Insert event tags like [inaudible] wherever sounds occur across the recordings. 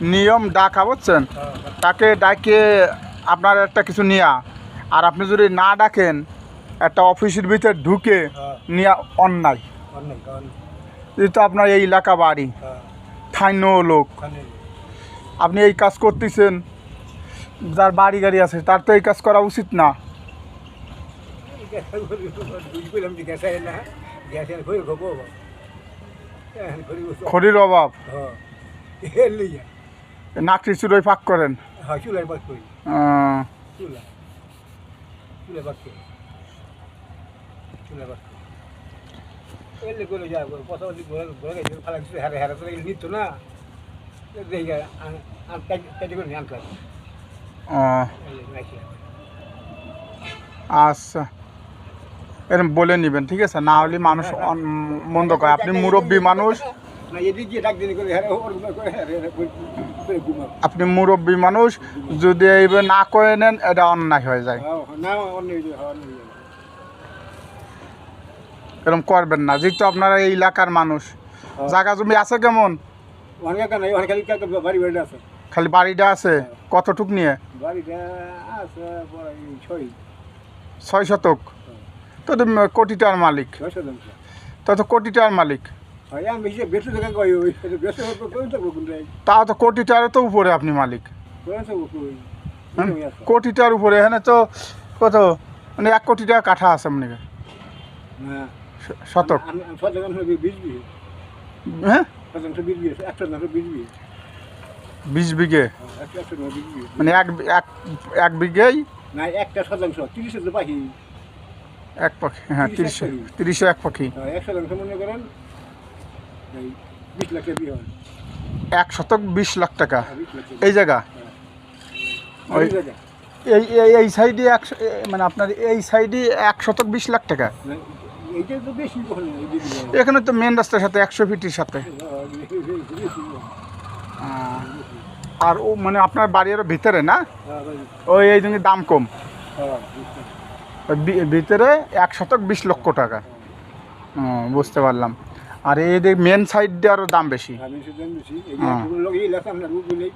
নিয়ম ডাকা বুঝছেন? তাকে ডাকে আপনার একটা কিছু নেওয়া আর আপনি যদি না ডাকেন একটা অফিসের ভিতরে ঢুকে হ্যাঁ। নেওয়া অন্যায় যেহেতু আপনার এই এলাকা বাড়ি। হ্যাঁ স্থানীয় লোক। আপনি এই কাজ করতেছেন যার বাড়ি গাড়ি আছে তার তো এই কাজ করা উচিত না। [laughs] খড়ির অভাব। এর লিয়া নাকড়ি চুড়োয় ফাঁক করেন? হ্যাঁ চুলাই করি। চুলা। এলে যা কথা বলি ঘরে ঘরে গেছে ফালা কিছু হারে হারে করে নিত না। দেখে আন কাজ করে আনতে আচ্ছা। এরকম বলে নেবেন ঠিক আছে? না হলে মানুষ মন্দ করে। আপনি মুরব্বী মানুষ হারে করে ঘুমাও। আপনি মুরব্বী মানুষ যদি এইভাবে না করে নেন এটা অন্যায় হয়ে যায়। হ্যাঁ হ্যাঁ এরকম করবেন না যেহেতু আপনারা এই এলাকার মানুষ। জায়গা জমি আছে কেমন? খালি বাড়িটা আছে। কতটুক নিয়ে? ছয়। শতক? তো তো কোটিটার মালিক। তো তো কোটিটার মালিক। হয় আমি বেশি বেশি টাকা কই? ওই বেশি করে থাকব কোন রাই তাও তো তো উপরে আপনি মালিক। করে থাকব কই হুম? কোটিটার উপরে এখানে তো কত? মানে এক কোটি টাকা কাঠা আছে হয়। না। শতক বিশ বিঘে। হ্যাঁ? বিশ বিঘে মানে এক এক এক বিঘেই? না একটা শতাংশ তিরিশ হাজার পাখি। এক পাখি হ্যাঁ তিরিশ তিরিশে এক পাখি। তিরিশে এক পাখি। এক শতাংশ মনে করেন। এই বিশ লাখ বিয়ে হয়। এক শতক বিশ লাখ টাকা। টাকা এই জায়গা? ওই ওই এই এই সাইডে একশো মানে আপনার এই সাইডে এক শতক বিশ লাখ টাকা। দিকে এখানে তো মেন রাস্তার সাথে একশো ফিটের সাথে। আর ও মানে আপনার বাড়ির ভিতরে না? ওই এই জন্য দাম কম। ভিতরে এক শতক বিশ লক্ষ টাকা। বুঝতে পারলাম। আর এই যে মেন সাইড দিয়ে আরও দাম বেশি। হ্যাঁ। যে লোক এই লেখা আমরা বলে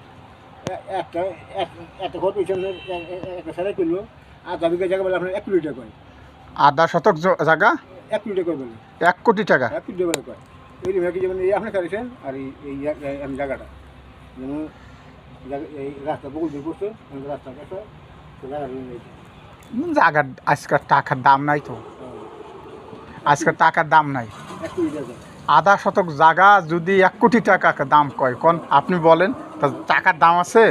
একটা এক- একটা ঘর সারাই করল। আর জায়গা বলে আপনার এক কোটি টাকা আধা শতক জায়গা? এক কোটি টাকা বলে। এক কোটি টাকা? এক কোটি টাকা কয়। এই রকম যেমন এই আপনি করেছেন আর এই জায়গাটা। যেমন রাস্তা করছে রাস্তা কাছে। জায়গার আজকাল টাকার দাম নাই তো। আজকাল টাকার দাম নাই। এক কোটি টাকা। আধা শতক জায়গা যদি এক কোটি টাকা দাম কয়? কোন, আপনি বলেন। তা টাকার দাম আছে?